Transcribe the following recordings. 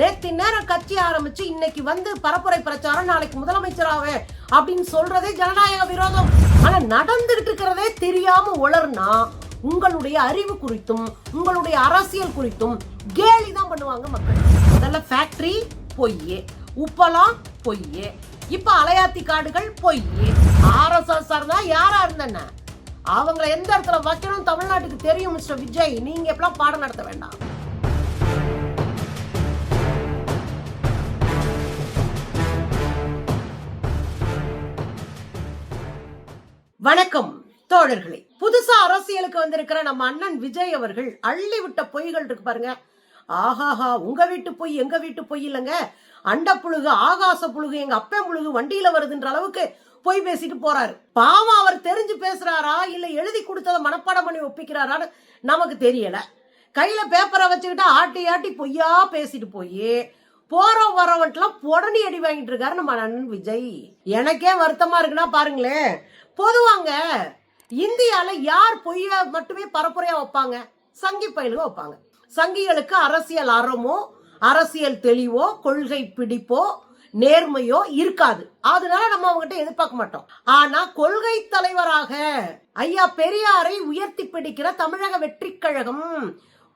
நேற்று நேரம் கட்சி ஆரம்பிச்சு இன்னைக்கு வந்து பரப்புரை பிரச்சாரம் நாளைக்கு முதலமைச்சராவே அப்படின்னு சொல்றதே ஜனநாயக விரோதம். ஆனா நடந்துகிட்டு இருக்கிறதே தெரியாம உளர்னா உங்களுடைய அறிவு குறித்தும் உங்களுடைய அரசியல் குறித்தும் கேலி தான் பண்ணுவாங்க மக்கள். முதல்ல ஃபேக்டரி பொய்யே. உப்பலாம் பொய்யே. இப்ப அலையாத்தி காடுகள் பொய் ஆர்எஸ்எஸ் தான் யாரா இருந்தன? அவங்கள எந்த இடத்துல வைக்கணும் தமிழ்நாட்டுக்கு தெரியும் மிஸ்டர் விஜய்? நீங்க எப்பெல்லாம் பாடம் நடத்த வேண்டாம்? வணக்கம் தோழர்களே. புதுசா அரசியலுக்கு வந்திருக்கிற நம்ம அண்ணன் விஜய் அவர்கள் அள்ளி விட்ட பொய்கள் இருக்கு பாருங்க. ஆஹாஹா உங்க வீட்டு பொய் எங்க வீட்டு பொய் இல்லைங்க. அண்ட புழுகு ஆகாச புழுகு எங்க அப்பே புழுகு வண்டியில வருதுன்ற அளவுக்கு பொய் பேசிட்டு போறாரு. பாவம் அவர் தெரிஞ்சு பேசுறாரா இல்ல எழுதி கொடுத்ததை மனப்பாடம் பண்ணி ஒப்பிக்கிறாரான்னு நமக்கு தெரியல. கையில பேப்பரை வச்சுக்கிட்டு ஆட்டி ஆட்டி பொய்யா பேசிட்டு போய் போறோம் வரவன்ட்டுலாம் புடனி அடி வாங்கிட்டு இருக்காரு நம்ம அண்ணன் விஜய். எனக்கே வருத்தமா இருக்குன்னா பாருங்களேன் பொதுவாங்க இந்தியால யார் பொய்ய மட்டுமே பரப்புரையா வைப்பாங்க? சங்கி பயலுக வைப்பாங்க. சங்கிகளுக்கு அரசியல் அறமோ அரசியல் தெளிவோ கொள்கை பிடிப்போ நேர்மையோ இருக்காது. அதனால நம்ம அவங்ககிட்ட எதிர்பார்க்க மாட்டோம். ஆனா கொள்கை தலைவராக ஐயா பெரியாரை உயர்த்தி பிடிக்கிற தமிழக வெற்றி கழகம்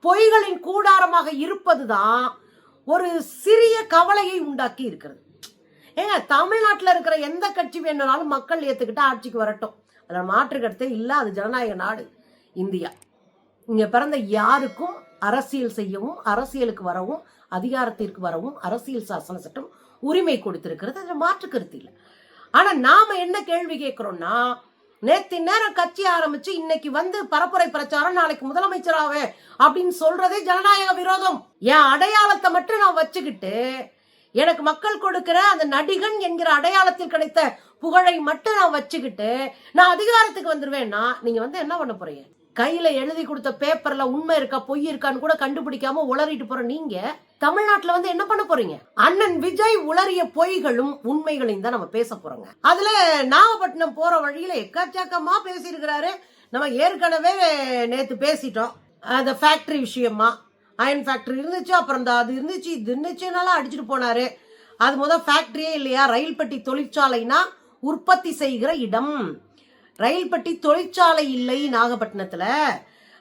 பொய்களின் கூடாரமாக இருப்பதுதான் ஒரு சிறிய கவலையை உண்டாக்கி இருக்கிறது. ஏங்க தமிழ்நாட்டில் இருக்கிற எந்த கட்சி வேணும்னாலும் மக்கள் ஏற்றுக்கிட்டு ஆட்சிக்கு வரட்டும். அதில் மாற்று கருத்தே இல்லை அது ஜனநாயக நாடு இந்தியா. இங்கே பிறந்த யாருக்கும் அரசியல் செய்யவும் அரசியலுக்கு வரவும் அதிகாரத்திற்கு வரவும் அரசியல் சாசன சட்டம் உரிமை கொடுத்திருக்கிறது. அதில் மாற்று கருத்து இல்லை. ஆனால் நாம் என்ன கேள்வி கேட்குறோன்னா நேத்து நேரம் கட்சி ஆரம்பிச்சு இன்னைக்கு வந்து பரப்புரை பிரச்சாரம் நாளைக்கு முதலமைச்சராவே அப்படின்னு சொல்றதே ஜனநாயக விரோதம். என் அடையாளத்தை மட்டும் நான் வச்சுக்கிட்டு எனக்கு மக்கள் கொடுக்கிற அந்த நடிகன் என்கிற அடையாளத்தில் கிடைத்த புகழை மட்டும் நான் வச்சுக்கிட்டு நான் அதிகாரத்துக்கு வந்துருவேன்னா நீங்க வந்து என்ன பண்ண போறீங்க? கையில எழுதி கொடுத்த பேப்பர்ல உண்மை இருக்கா பொய் இருக்கான்னு கூட கண்டுபிடிக்காம உளறிட்டு போற நீங்க தமிழ்நாட்டுல வந்து என்ன பண்ண போறீங்க? அண்ணன் விஜய் உளறிய பொய்களும் உண்மைகளையும் தான் நம்ம பேச போறோங்க. அதுல நாகப்பட்டினம் போற வழியில எக்கச்சக்கமா பேசியிருக்கிறாரு. நம்ம ஏற்கனவே நேத்து பேசிட்டோம். அந்த ஃபேக்டரி விஷயமா அயன் ஃபேக்டரி இருந்துச்சு அப்புறம் இந்த அது இருந்துச்சு இது இருந்துச்சுனாலும் அடிச்சுட்டு போனாரு. அது முதல் ஃபேக்டரியே இல்லையா? ரயில் பெட்டி தொழிற்சாலைனா உற்பத்தி செய்கிற இடம். ரயில் பெட்டி தொழிற்சாலை இல்லை நாகப்பட்டினத்துல.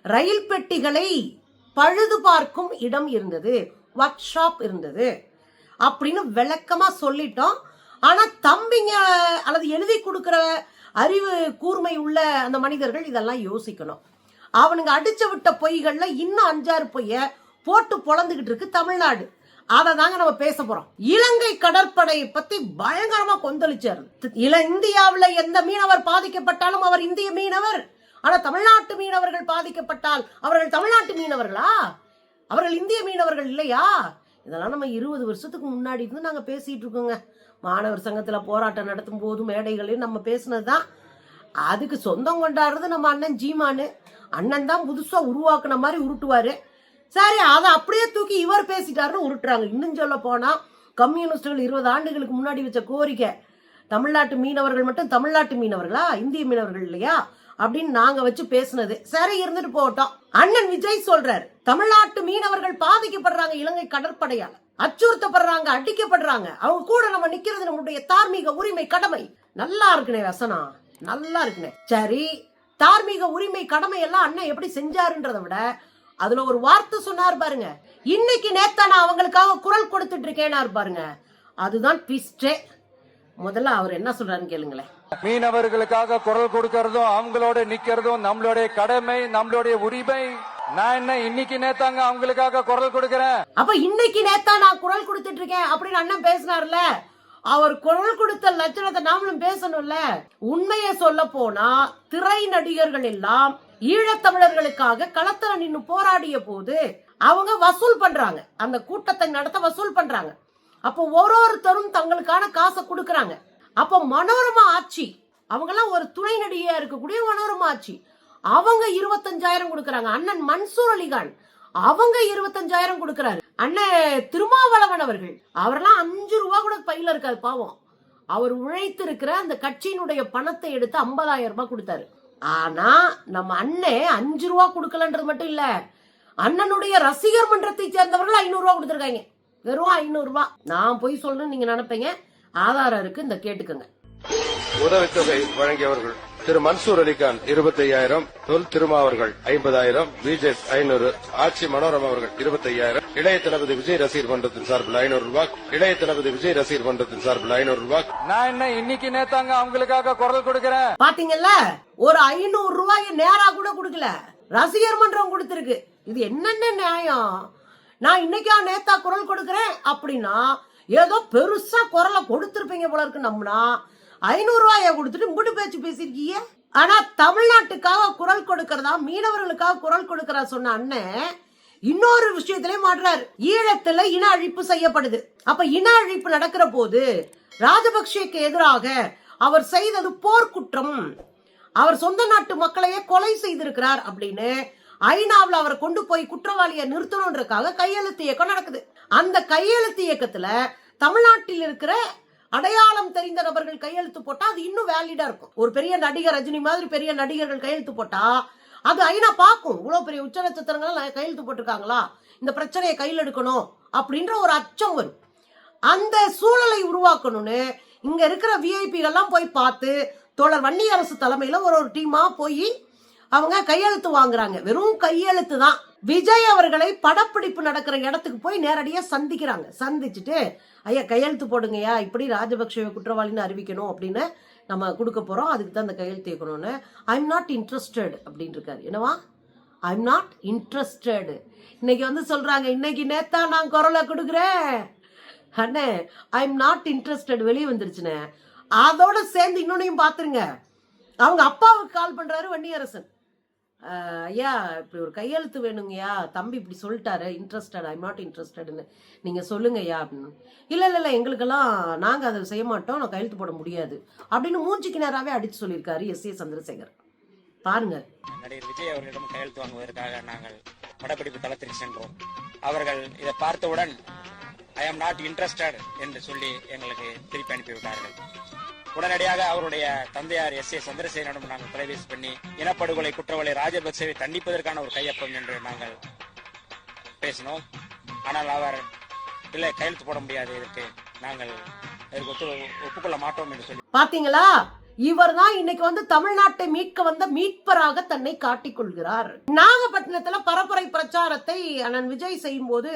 ரயில் பெட்டிகளை பழுது பார்க்கும் இடம் இருந்தது. ஒர்க் ஷாப் இருந்தது. அப்படின்னு விளக்கமா சொல்லிட்டோம். ஆனா தம்பிங்க அல்லது எழுதி கொடுக்கிற அறிவு கூர்மை உள்ள அந்த மனிதர்கள் இதெல்லாம் யோசிக்கணும். அவனுங்க அடிச்சு விட்ட பொய்களில் இன்னும் அஞ்சாறு பொய்ய போட்டு பொழந்துகிட்டு இருக்கு தமிழ்நாடு. அதை தாங்க நம்ம பேச போறோம். இலங்கை கடற்படையை பத்தி பயங்கரமா கொந்தளிச்சாரு. இல இந்தியாவில் எந்த மீனவர் பாதிக்கப்பட்டாலும் அவர் இந்திய மீனவர். ஆனா தமிழ்நாட்டு மீனவர்கள் பாதிக்கப்பட்டால் அவர்கள் தமிழ்நாட்டு மீனவர்களா? அவர்கள் இந்திய மீனவர்கள் இல்லையா? இதெல்லாம் நம்ம இருபது வருஷத்துக்கு முன்னாடி இருந்து நாங்க பேசிட்டு இருக்கோங்க. மாணவர் சங்கத்துல போராட்டம் நடத்தும் போது மேடைகளையும் நம்ம பேசினதுதான். அதுக்கு சொந்தம் கொண்டாடுறது நம்ம அண்ணன் ஜீமானு. அண்ணன் தான் புதுசா உருவாக்குன மாதிரி உருட்டுவாரு. சரி அதை அப்படியே தூக்கி இவர் பேசிட்டாருன்னு உருட்டுறாங்க. இன்னும் சொல்ல போனால் கம்யூனிஸ்டுகள் இருபது ஆண்டுகளுக்கு முன்னாடி வச்ச கோரிக்கை தமிழ்நாட்டு மீனவர்கள் மட்டும் தமிழ்நாட்டு மீனவர்களா இந்திய மீனவர்கள் இல்லையா அப்படின்னு நாங்க வச்சு பேசுனது. சரி இருந்துட்டு போகட்டும். அண்ணன் விஜய் சொல்றாரு தமிழ்நாட்டு மீனவர்கள் பாதிக்கப்படுறாங்க இலங்கை கடற்படையால். அச்சுறுத்தப்படுறாங்க அடிக்கப்படுறாங்க. அவங்க கூட நம்ம நிக்கிறது நம்முடைய தார்மீக உரிமை கடமை. நல்லா இருக்குனே வசனா நல்லா இருக்குனே. சரி தார்மீக உரிமை கடமை எல்லாம் அண்ணன் எப்படி செஞ்சாருன்றதை விட அதுல ஒரு வார்த்தை சொன்னார் பாருங்க. இன்னைக்கு நேத்தா நான் அவங்களுக்காக குரல் கொடுத்துட்டு இருக்கேனாரு பாருங்க. அதுதான் ட்விஸ்டே முதல்ல அவர் என்ன சொல்றாருன்னு கேளுங்களேன். மீனவர்களுக்காக குரல் கொடுக்கறதும் அவங்களோட நிக்கிறதும் நம்மளுடைய கடமை நம்மளுடைய உரிமை. நான் என்ன இன்னைக்கு நேத்தாங்க அவங்களுக்காக குரல் கொடுக்கறேன்? அப்ப இன்னைக்கு நேத்தா நான் குரல் கொடுத்துட்டு இருக்கேன் அப்படின்னு அண்ணன் பேசினார்ல அவர் குரல் கொடுத்த லட்சணத்தை நாமளும் பேசணும்ல. உண்மையை சொல்ல போனா திரை நடிகர்கள் எல்லாம் ஈழத்தமிழர்களுக்காக களத்துல நின்னு போராடிய போது அவங்க வசூல் பண்றாங்க. அந்த கூட்டத்தை நடத்த வசூல் பண்றாங்க. அப்போ ஒரு ஒருத்தரும் தங்களுக்கான காசை கொடுக்கறாங்க. அப்போ மனோரமா ஆட்சி அவங்கெல்லாம் ஒரு துணை நடிகையா இருக்கக்கூடிய மனோரமா ஆட்சி. அவங்க இருபத்தஞ்சாயிரம் கொடுக்கறாங்க. அண்ணன் மன்சூர் அலிகான் அவங்க இருபத்தஞ்சாயிரம் கொடுக்கறாரு. அண்ணன் திருமாவளவன் அவர்கள் அவரெல்லாம் அஞ்சு ரூபா கூட பையில இருக்காது பாவம். அவர் உழைத்திருக்கிற அந்த கட்சியினுடைய பணத்தை எடுத்து ஐம்பதாயிரம் ரூபாய் கொடுத்தாரு. ஆனா நம்ம அண்ணன் அஞ்சு ரூபா கொடுக்கலன்றது மட்டும் இல்ல. அண்ணனுடைய ரசிகர் மன்றத்தை சேர்ந்தவர்கள் ஐநூறு ரூபா வெறும் ஐநூறு நான் போய் சொல்றேன்னு நீங்க நினைப்பீங்க. ஆதாரம் இருக்கு இந்த கேட்டுக்கோங்க. உதவித்தொகை வழங்கியவர்கள் திரு மன்சூர் அலிகான் இருபத்தி ஐயாயிரம் தொல் திருமாவர்கள் ஐம்பதாயிரம் பிஜெஸ் ஐநூறு ஆட்சி மனோரமா அவர்கள் இருபத்தி ஐயாயிரம் இளைய தளபதி விஜய் ரசிகர் மன்றத்தின் சார்பில் ஐநூறு ரூபாய். இளைய தளபதி விஜய் ரசிகர் மன்றத்தின் சார்பில் ஐநூறு ரூபாய். நான் என்ன இன்னைக்கு நேத்தாங்க அவங்களுக்காக குரல் கொடுக்கறேன்? பாத்தீங்கல்ல? ஒரு ஐநூறு ரூபாய் நேரா கூட கொடுக்கல. ரசிகர் மன்றம் கொடுத்திருக்கு. இது என்னென்ன நியாயம்? நான் இன்னைக்கா நேத்தா குரல் கொடுக்கறேன் அப்படின்னா ஏதோ பெருசா குரலை கொடுத்திருப்பீங்க போல இருக்கு நம்மனா. ஐநூறு ரூபாய கொடுத்துட்டு முடு பேச்சு பேசிருக்கீங்க ஆனா தமிழ்நாட்டுக்காக குரல் கொடுக்கறதா மீனவர்களுக்காக குரல் கொடுக்கறா சொன்ன அண்ணன் இன்னொரு விஷயத்திலே மாற்றாரு. ஈழத்துல இன அழிப்பு செய்யப்படுது. அப்ப இன அழிப்பு நடக்கிற போது ராஜபக்சேக்கு எதிராக அவர் செய்தது போர்க்குற்றம். அவர் சொந்த நாட்டு மக்களையே கொலை செய்திருக்கிறார் அப்படின்னு ஐநாவில் அவரை கொண்டு போய் குற்றவாளியை நிறுத்தணுன்றதுக்காக கையெழுத்து இயக்கம் நடக்குது. அந்த கையெழுத்து இயக்கத்துல தமிழ்நாட்டில் இருக்கிற அடையாளம் தெரிந்த நபர்கள் கையெழுத்து போட்டா அது இன்னும் வேலிடா இருக்கும். ஒரு பெரிய நடிகர் ரஜினி மாதிரி பெரிய நடிகர்கள் கையெழுத்து போட்டா அது ஐநா பார்க்கும். இவ்வளோ பெரிய உச்ச நட்சத்திரங்கள் கையெழுத்து போட்டிருக்காங்களா? இந்த பிரச்சனையை கையில் எடுக்கணும் அப்படின்ற ஒரு அச்சம் வரும். அந்த சூழலை உருவாக்கணும்னு இங்கே இருக்கிற விஐபிகள்லாம் போய் பார்த்து தோழர் வன்னி அரசு தலைமையில் ஒரு ஒரு டீமாக போய் அவங்க கையெழுத்து வாங்குறாங்க. வெறும் கையெழுத்து தான். விஜய் அவர்களை படப்பிடிப்பு நடக்கிற இடத்துக்கு போய் நேரடியாக சந்திக்கிறாங்க. சந்திச்சுட்டு ஐயா கையெழுத்து போடுங்கய்யா. இப்படி ராஜபக்ஷ குற்றவாளின்னு அறிவிக்கணும் அப்படின்னு நம்ம கொடுக்க போகிறோம் அதுக்கு தான் அந்த கையெழுத்து இயக்கணும்னு ஐம் நாட் இன்ட்ரெஸ்டட் அப்படின்னு இருக்காரு என்னவா? ஐம் நாட் இன்ட்ரெஸ்டடு இன்னைக்கு வந்து சொல்கிறாங்க இன்னைக்கு நேத்தா நான் குரலை கொடுக்குறேன். அண்ணே ஐ நாட் இன்ட்ரெஸ்டட் வெளியே வந்துருச்சுண்ணே. அதோட சேர்ந்து இன்னொன்னையும் பார்த்துருங்க அவங்க அப்பாவுக்கு கால் பண்ணுறாரு வன்னியரசன். ஐயா இப்படி ஒரு கையெழுத்து வேணுங்கய்யா. தம்பி இப்படி சொல்லிட்டாரு. இன்ட்ரெஸ்டட் ஐம் நாட் இன்ட்ரெஸ்டட்னு நீங்கள் சொல்லுங்க ஐயா அப்படின்னு. இல்லை இல்லை இல்லை எங்களுக்கெல்லாம் நாங்கள் அதை செய்ய மாட்டோம். நான் கையெழுத்து போட முடியாது. அப்படின்னு மூஞ்சிக்கு நேராவே அடித்து சொல்லியிருக்காரு எஸ் ஏ சந்திரசேகர். பாருங்க. நடிகர் விஜய் அவர்களிடம் கையெழுத்து வாங்குவதற்காக நாங்கள் படப்பிடிப்பு தளத்திற்கு சென்றோம். அவர்கள் இதை பார்த்தவுடன் ஐ ஆம் நாட் இன்ட்ரெஸ்டட் என்று சொல்லி எங்களுக்கு திருப்பி அனுப்பிவிட்டார்கள். உடனடியாக அவருடைய தந்தையார் எஸ் ஏ சந்திரசேகரனிடம் நாங்கள் தொலைபேசி பண்ணி இனப்படுகொலை குற்றவாளி ராஜபக்சேவை தண்டிப்பதற்கான ஒரு கையொப்பம் என்று நாங்கள் பேசினோம். ஆனால் அவர் இல்லை கையெழுத்து போட முடியாது இதற்கு நாங்கள் இதற்கு ஒப்புக்கொள்ள மாட்டோம் என்று சொல்லி. பாத்தீங்களா? இவர் தான் இன்னைக்கு வந்து தமிழ்நாட்டை மீட்க வந்த மீட்பராக தன்னை காட்டிக் கொள்கிறார். நாகப்பட்டினத்துல பரப்புரை பிரச்சாரத்தை அண்ணன் விஜய் செய்யும் போது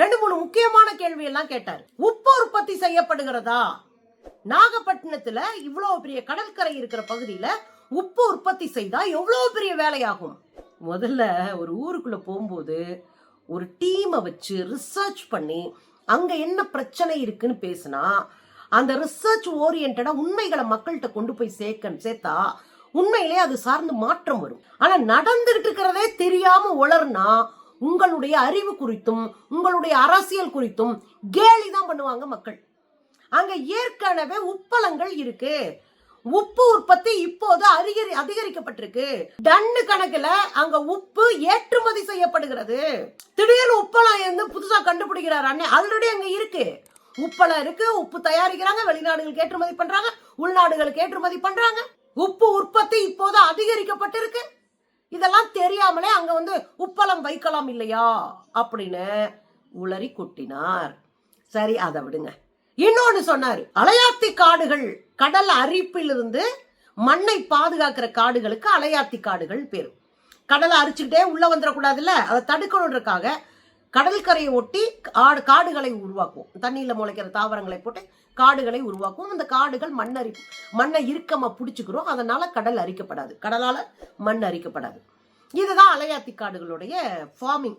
ரெண்டு மூணு முக்கியமான கேள்வி எல்லாம் கேட்டார். உப்பு உற்பத்தி செய்யப்படுகிறதா? நாகப்பட்டினத்துல இவ்வளவு பெரிய கடற்கரை இருக்கிற பகுதியில உப்பு உற்பத்தி செய்தா எவ்வளவு பெரிய வேலையாகும்? முதல்ல ஒரு ஊருக்குள்ள போகும்போது ஒரு டீமை வச்சு ரிசர்ச் பண்ணி அங்க என்ன பிரச்சனை இருக்குன்னு பேசினா அந்த ரிசர்ச் ஓரியன்டா உண்மைகளை மக்கள்கிட்ட கொண்டு போய் சேர்க்க சேர்த்தா உண்மையிலே அது சார்ந்து மாற்றம் வரும். ஆனா நடந்துகிட்டு இருக்கிறதே தெரியாம உளர்னா உங்களுடைய அறிவு குறித்தும் உங்களுடைய அரசியல் குறித்தும் கேலி தான் பண்ணுவாங்க மக்கள். அங்க ஏற்கனவே உப்பளங்கள் இருக்கு. உப்பு உற்பத்தி இப்போது அதிகரி அதிகரிக்கப்பட்டிருக்கு. டன்னு கணக்குல அங்க உப்பு ஏற்றுமதி செய்யப்படுகிறது. திடீர்னு உப்பளம் இருந்து புதுசா கண்டுபிடிக்கிறார் அண்ணே. ஆல்ரெடி அங்க இருக்கு. உப்பளம் இருக்கு உப்பு தயாரிக்கிறாங்க வெளிநாடுகளுக்கு ஏற்றுமதி பண்றாங்க உள்நாடுகளுக்கு ஏற்றுமதி பண்றாங்க. உப்பு உற்பத்தி இப்போது அதிகரிக்கப்பட்டிருக்கு. இதெல்லாம் தெரியாமலே அங்க வந்து உப்பளம் வைக்கலாம் இல்லையா? அப்படின்னு உளறி கொட்டினார். சரி அதை விடுங்க. இன்னொன்னு சொன்னாரு. அலையாத்தி காடுகள் கடல் அரிப்பிலிருந்து மண்ணை பாதுகாக்கிற காடுகளுக்கு அலையாத்தி காடுகள் பேர். கடலை அரிச்சுக்கிட்டே உள்ள வந்துடக்கூடாதுல்ல? அதை தடுக்கணுன்றக்காக கடற்கரையை ஒட்டி காடு காடுகளை உருவாக்குவோம். தண்ணியில் முளைக்கிற தாவரங்களை போட்டு காடுகளை உருவாக்குவோம். அந்த காடுகள் மண் அரி மண்ணை இறுக்கமாக பிடிச்சிக்கிறோம். அதனால் கடல் அரிக்கப்படாது. கடலால் மண் அரிக்கப்படாது. இதுதான் அலையாத்தி காடுகளுடைய ஃபார்மிங்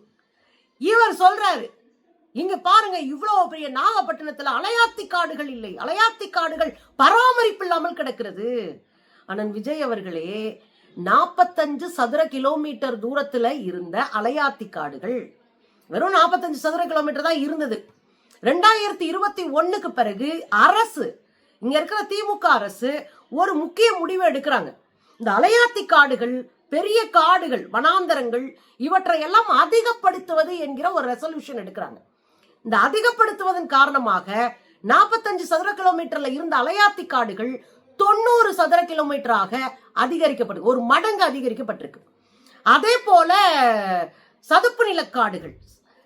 இவர் சொல்கிறாரு இங்க பாருங்க இவ்வளவு பெரிய நாகப்பட்டினத்துல அலையாத்தி காடுகள் இல்லை. அலையாத்தி காடுகள் பராமரிப்பு இல்லாமல் கிடக்கிறது. அண்ணன் விஜய் அவர்களே நாற்பத்தஞ்சு சதுர கிலோமீட்டர் தூரத்துல இருந்த அலையாத்தி காடுகள் வெறும் நாற்பத்தஞ்சு சதுர கிலோமீட்டர் தான் இருந்தது. ரெண்டாயிரத்தி இருபத்தி ஒன்னுக்கு பிறகு அரசு இங்க இருக்கிற திமுக அரசு ஒரு முக்கிய முடிவு எடுக்கிறாங்க. இந்த அலையாத்தி காடுகள் பெரிய காடுகள் வனாந்தரங்கள் இவற்றை எல்லாம் அதிகப்படுத்துவது என்கிற ஒரு ரெசல்யூஷன் எடுக்கிறாங்க. இந்த அதிகப்படுத்துவதன் காரணமாக நாற்பத்தஞ்சு சதுர கிலோமீட்டர்ல இருந்த அலையாத்தி காடுகள் தொண்ணூறு சதுர கிலோமீட்டராக அதிகரிக்கப்பட்டு ஒரு மடங்கு அதிகரிக்கப்பட்டிருக்கு. அதே போல சதுப்பு நிலக்காடுகள்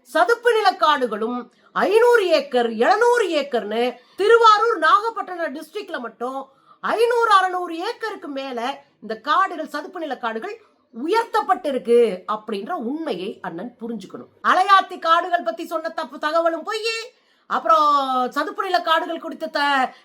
சதுப்பு நிலக்காடுகளும் ஐநூறு ஏக்கர் எழுநூறு ஏக்கர்னு திருவாரூர் நாகப்பட்டினம் டிஸ்ட்ரிக்ட்ல மட்டும் ஐநூறு அறுநூறு ஏக்கருக்கு மேல இந்த காடுகள் சதுப்பு நிலக்காடுகள் உயர்த்தப்பட்டிருக்கு அப்படின்ற உண்மையை அண்ணன் புரிஞ்சுக்கணும். அலையாத்தி காடுகள் பத்தி சொன்ன தப்பு தகவலும் பொய் அப்புறம் சதுப்பு நில காடுகள் குறித்து த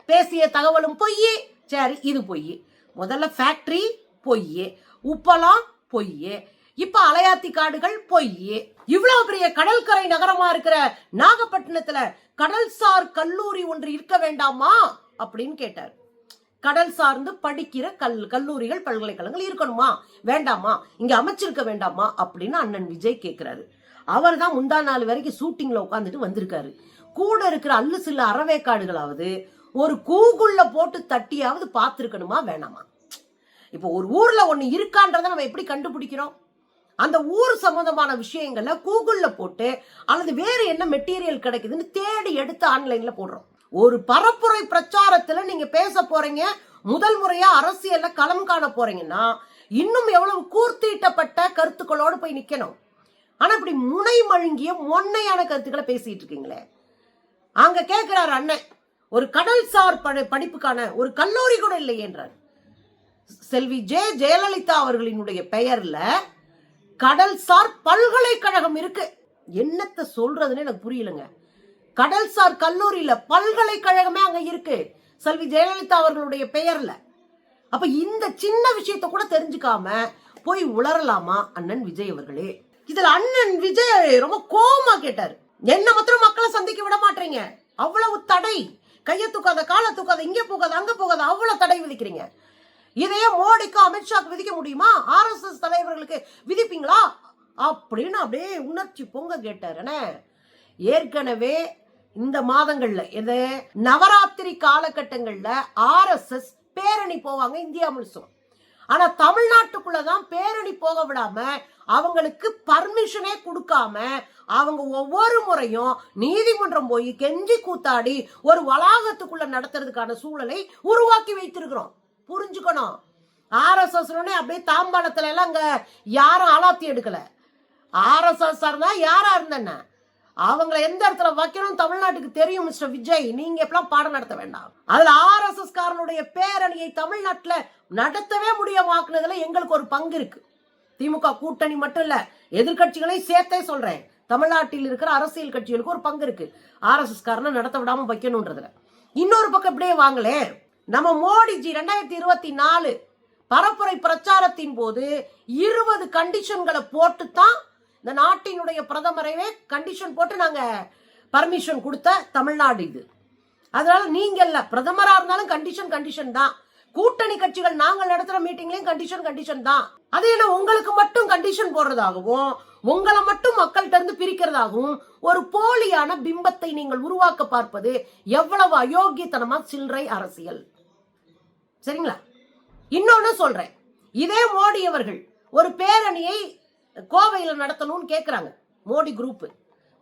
பேசிய தகவலும் பொய் சரி இது பொய் முதல்ல ஃபேக்டரி பொய் உப்பெல்லாம் பொய் இப்ப அலையாத்தி காடுகள் பொய் இவ்வளவு பெரிய கடற்கரை நகரமா இருக்கிற நாகப்பட்டினத்துல கடல்சார் கல்லூரி ஒன்று இருக்க வேண்டாமா? அப்படின்னு கேட்டார். கடல் சார்ந்து படிக்கிற கல் கல்லூரிகள் பல்கலைக்கழகங்கள் இருக்கணுமா? வேண்டாமா? இங்க அமைச்சிருக்க வேண்டாமா? அப்படின்னு அண்ணன் விஜய் கேட்கிறாரு அவர் தான் முந்தா நாள் வரைக்கும் ஷூட்டிங்ல உட்காந்துட்டு வந்திருக்காரு. கூட இருக்கிற அல்லு சில அறவேக்காடுகளாவது ஒரு கூகுள்ல போட்டு தட்டியாவது பார்த்துருக்கணுமா வேணாமா? இப்போ ஒரு ஊர்ல ஒண்ணு இருக்கான்றதை நம்ம எப்படி கண்டுபிடிக்கிறோம்? அந்த ஊர் சம்பந்தமான விஷயங்களை கூகுள்ல போட்டு அல்லது வேறு என்ன மெட்டீரியல் கிடைக்குதுன்னு தேடி எடுத்து ஆன்லைன்ல போடுறோம். ஒரு பரப்புரை பிரச்சாரத்துல நீங்க பேச போறீங்க முதல் முறையா அரசியல்ல களம் காண போறீங்கன்னா இன்னும் எவ்வளவு கூர்த்தீட்டப்பட்ட கருத்துக்களோடு போய் நிக்கணும்? ஆனா இப்படி முனை மழுங்கிய மொன்னையான கருத்துக்களை பேசிட்டு இருக்கீங்களே. அங்க கேக்குறாரு அண்ணன் ஒரு கடல்சார் படிப்புக்கான ஒரு கல்லூரி கூட இல்லை என்றார். செல்வி ஜே. ஜெயலலிதா அவர்களினுடைய பெயர்ல கடல்சார் பல்கலைக்கழகம் இருக்கு. என்னத்தை சொல்றதுன்னு எனக்கு புரியலங்க. கடல்சார் கல்லூரியில பல்கலைக்கழகமே அங்க இருக்கு. செல்வி ஜெயலலிதா அவர்களுடைய பெயர்ல. அப்ப இந்த சின்ன விஷயத்தை கூட தெரிஞ்சுக்காம போய் உளரலாமா அண்ணன் விஜய் அவர்களே? இதுல அண்ணன் விஜய் ரொம்ப கோபமா கேட்டாரு. என்ன மாத்திரம் மக்களை சந்திக்க விட மாட்டீங்க? அவ்வளவு தடை. கையை தூக்காத காலை தூக்காத இங்க போகாத அங்க போகாத அவ்வளவு தடை விதிக்கிறீங்க. இதையே மோடிக்கு அமித்ஷாக்கு விதிக்க முடியுமா? ஆர்எஸ்எஸ் தலைவர்களுக்கு விதிப்பீங்களா? அப்படின்னு அப்படியே உணர்ச்சி பொங்க கேட்டாருன்னு ஏற்கனவே இந்த மாதங்கள்ல இது நவராத்திரி காலகட்டங்கள்ல ஆர்எஸ்எஸ் பேரணி போவாங்க இந்தியா முழுசும். ஆனா தமிழ்நாட்டுக்குள்ளதான் பேரணி போக விடாம அவங்களுக்கு பர்மிஷனே கொடுக்காம அவங்க ஒவ்வொரு முறையும் நீதிமன்றம் போய் கெஞ்சி கூத்தாடி ஒரு வளாகத்துக்குள்ள நடத்துறதுக்கான சூழலை உருவாக்கி வைத்திருக்கிறோம். புரிஞ்சுக்கணும். ஆர்எஸ்எஸ் அப்படியே தாம்பாளத்துல எல்லாம் அங்க யாரும் அலாத்தி எடுக்கல. ஆர்எஸ்எஸ் தான் யாரா இருந்தேன்ன அவங்களை எந்த இடத்துல வைக்கணும் தமிழ்நாட்டுக்கு தெரியும் மிஸ்டர் விஜய். நீங்க எப்பெல்லாம் பாடம் நடத்த வேண்டாம்? அதுல ஆர்எஸ்எஸ் காரனுடைய பேரணியை தமிழ்நாட்டுல நடத்தவே முடியாமாக்குனதுல எங்களுக்கு ஒரு பங்கு இருக்கு. திமுக கூட்டணி மட்டும் இல்ல எதிர்க்கட்சிகளையும் சேர்த்தே சொல்றேன். தமிழ்நாட்டில் இருக்கிற அரசியல் கட்சிகளுக்கு ஒரு பங்கு இருக்கு. ஆர்எஸ்எஸ் காரனை நடத்த விடாம வைக்கணும்ன்றதுல இன்னொரு பக்கம் இப்படியே வாங்களே நம்ம மோடிஜி ரெண்டாயிரத்தி இருபத்தி நாலு பரப்புரை பிரச்சாரத்தின் போது இருபது கண்டிஷன்களை போட்டு தான் இந்த நாட்டினுடைய பிரதமரையே கண்டிஷன் போட்டு நாங்க பர்மிஷன் கொடுத்த தமிழ்நாடு இது. அதனால நீங்க இல்ல பிரதமரா இருந்தாலும் கண்டிஷன் கண்டிஷன் தான். கூட்டணி கட்சிகள் நாங்கள் நடத்துற மீட்டிங்லயும் கண்டிஷன் கண்டிஷன் தான். அது என்ன உங்களுக்கு மட்டும் கண்டிஷன் போடுறதாகவும் உங்களை மட்டும் மக்கள்கிட்ட இருந்து பிரிக்கிறதாகவும் ஒரு போலியான பிம்பத்தை நீங்கள் உருவாக்க பார்ப்பது எவ்வளவு அயோக்கியத்தனமா சில்லறை அரசியல். சரிங்களா? இன்னொன்னு சொல்றேன். இதே மோடி அவர்கள் ஒரு பேரணியை கோவையில் நடத்தணும்னு கேட்குறாங்க மோடி குரூப்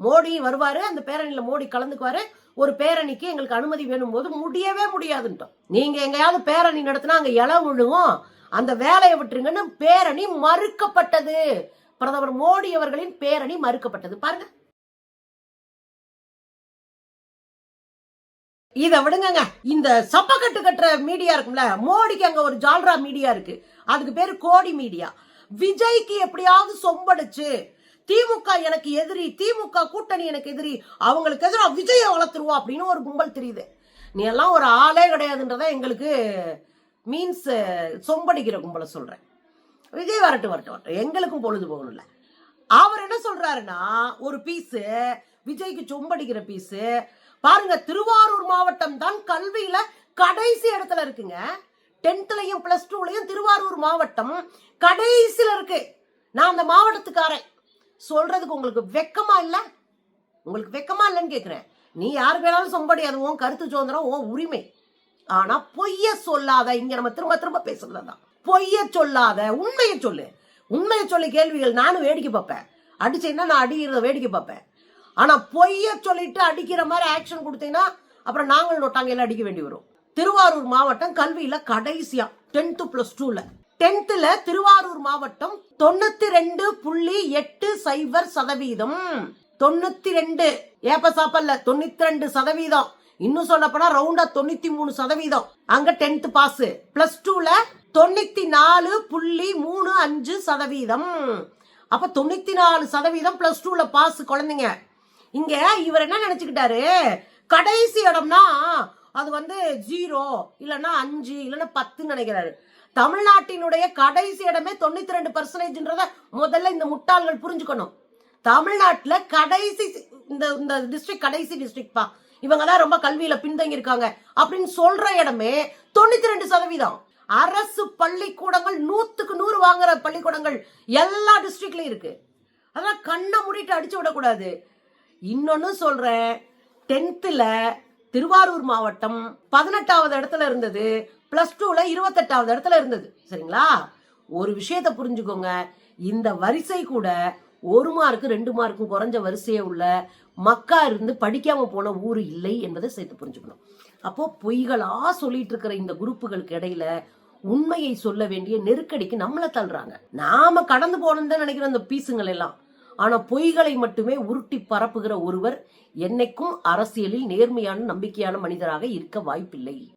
மோடி வருவாரு அந்த பேரணியில மோடி கலந்துக்குவாரு. ஒரு பேரணிக்கு எங்களுக்கு அனுமதி வேணும் போது முடியவே முடியாதுன்ட்டோம். நீங்க எங்கேயாவது பேரணி நடத்தினா அங்க இலை விழுவும். அந்த வேலையை விட்டுருங்கன்னு பேரணி மறுக்கப்பட்டது. பிரதமர் மோடி அவர்களின் பேரணி மறுக்கப்பட்டது. பாருங்க. இத விடுங்கங்க. இந்த சப்பக்கட்டு கட்டுற மீடியா இருக்கும்ல மோடிக்கு அங்க ஒரு ஜால்ரா மீடியா இருக்கு. அதுக்கு பேரு கோடி மீடியா விஜய்க்கு எப்படியாவது சொம்படிச்சு திமுக எனக்கு எதிரி திமுக கூட்டணி எனக்கு எதிரி அவங்களுக்கு எதிராக விஜயை வளர்த்துருவோம் அப்படின்னு ஒரு கும்பல் தெரியுது. நீ எல்லாம் ஒரு ஆளே கிடையாதுன்றத எங்களுக்கு மீன்ஸ் சொம்படிக்கிற கும்பலை சொல்றேன். விஜய் வரட்டும் வரட்டும் வரட்டும். எங்களுக்கும் பொழுது போகணும்ல. அவர் என்ன சொல்றாருன்னா ஒரு பீஸு விஜய்க்கு சொம்படிக்கிற பீஸு பாருங்க திருவாரூர் மாவட்டம் தான் கல்வியில கடைசி இடத்துல இருக்குங்க. டென்த்லையும் பிளஸ் டூலையும் திருவாரூர் மாவட்டம் கடைசியில் இருக்கு. நான் அந்த மாவட்டத்துக்காரன். சொல்றதுக்கு உங்களுக்கு வெக்கமா இல்லை? உங்களுக்கு வெக்கமா இல்லைன்னு கேட்குறேன் நீ யார் வேணாலும் சொம்படி அது உன் கருத்து சுதந்திரம் உன் உரிமை. ஆனா பொய்ய சொல்லாத இங்க நம்ம திரும்ப திரும்ப பேசுறதுதான் பொய்ய சொல்லாத உண்மையை சொல்லு. உண்மையை சொல்லி கேள்விகள் நானும் வேடிக்கை பார்ப்பேன். அடிச்சேன்னா நான் அடிக்கிறத வேடிக்கை பார்ப்பேன். ஆனா பொய்ய சொல்லிட்டு அடிக்கிற மாதிரி ஆக்ஷன் கொடுத்தீங்கன்னா அப்புறம் நாங்கள் எல்லாம் அடிக்க வேண்டி வரும். திருவாரூர் மாவட்டம் கல்வியில கடைசியா டென்த் பிளஸ் டூல டென்த்ல திருவாரூர் மாவட்டம் தொண்ணூத்தி ரெண்டு புள்ளி எட்டு சைபர் சதவீதம். தொண்ணூத்தி ரெண்டு ஏப்ப சாப்பல்ல தொண்ணூத்தி ரெண்டு சதவீதம். இன்னும் சொல்ல போனா ரவுண்டா தொண்ணூத்தி மூணு சதவீதம். அங்க டென்த் பாஸ் பிளஸ் டூல தொண்ணூத்தி நாலு புள்ளி மூணு அஞ்சு சதவீதம். அப்ப தொண்ணூத்தி நாலு சதவீதம் பிளஸ் டூல பாஸ் குழந்தைங்க. இங்க இவர் என்ன நினைச்சுக்கிட்டாரு? கடைசி இடம்னா அது வந்து ஜீரோ இல்லைன்னா அஞ்சு இல்லைன்னா பத்துன்னு நினைக்கிறாரு. தமிழ்நாட்டினுடைய கடைசி இடமே தொண்ணூத்தி ரெண்டு பர்சன்டேஜ்ன்றத முதல்ல இந்த முட்டாள்கள் புரிஞ்சுக்கணும். தமிழ்நாட்டில் கடைசி இந்த இந்த டிஸ்ட்ரிக்ட் கடைசி டிஸ்ட்ரிக்ட்பா இவங்க தான் ரொம்ப கல்வியில பின்தங்கி இருக்காங்க அப்படின்னு சொல்ற இடமே தொண்ணூத்தி ரெண்டு சதவீதம். அரசு பள்ளிக்கூடங்கள் நூத்துக்கு நூறு வாங்குற பள்ளிக்கூடங்கள் எல்லா டிஸ்ட்ரிக்ட்லயும் இருக்கு. அதெல்லாம் கண்ணை மூடிட்டு அடிச்சு விடக்கூடாது. இன்னொன்னு சொல்றேன் டென்த்தில் திருவாரூர் மாவட்டம் பதினெட்டாவது இடத்துல இருந்தது பிளஸ் டூல இருபத்தெட்டாவது இடத்துல இருந்தது. சரிங்களா? ஒரு விஷயத்த புரிஞ்சுக்கோங்க. இந்த வரிசை கூட ஒரு மார்க்கு ரெண்டு மார்க்கும் குறைஞ்ச வரிசையே உள்ள மக்கா இருந்து படிக்காம போன ஊர் இல்லை என்பதை சேர்த்து புரிஞ்சுக்கணும். அப்போ பொய்களா சொல்லிட்டு இருக்கிற இந்த குரூப்புகளுக்கு இடையில உண்மையை சொல்ல வேண்டிய நெருக்கடிக்கு நம்மளை தள்ளுறாங்க. நாம கடந்து போனோம்னு தான் நினைக்கிறோம் அந்த பீசுங்கள் எல்லாம் ஆனா பொய்களை மட்டுமே உருட்டி பரப்புகிற ஒருவர் என்னைக்கும் அரசியலில் நேர்மையான நம்பிக்கையான மனிதராக இருக்க வாய்ப்பில்லை.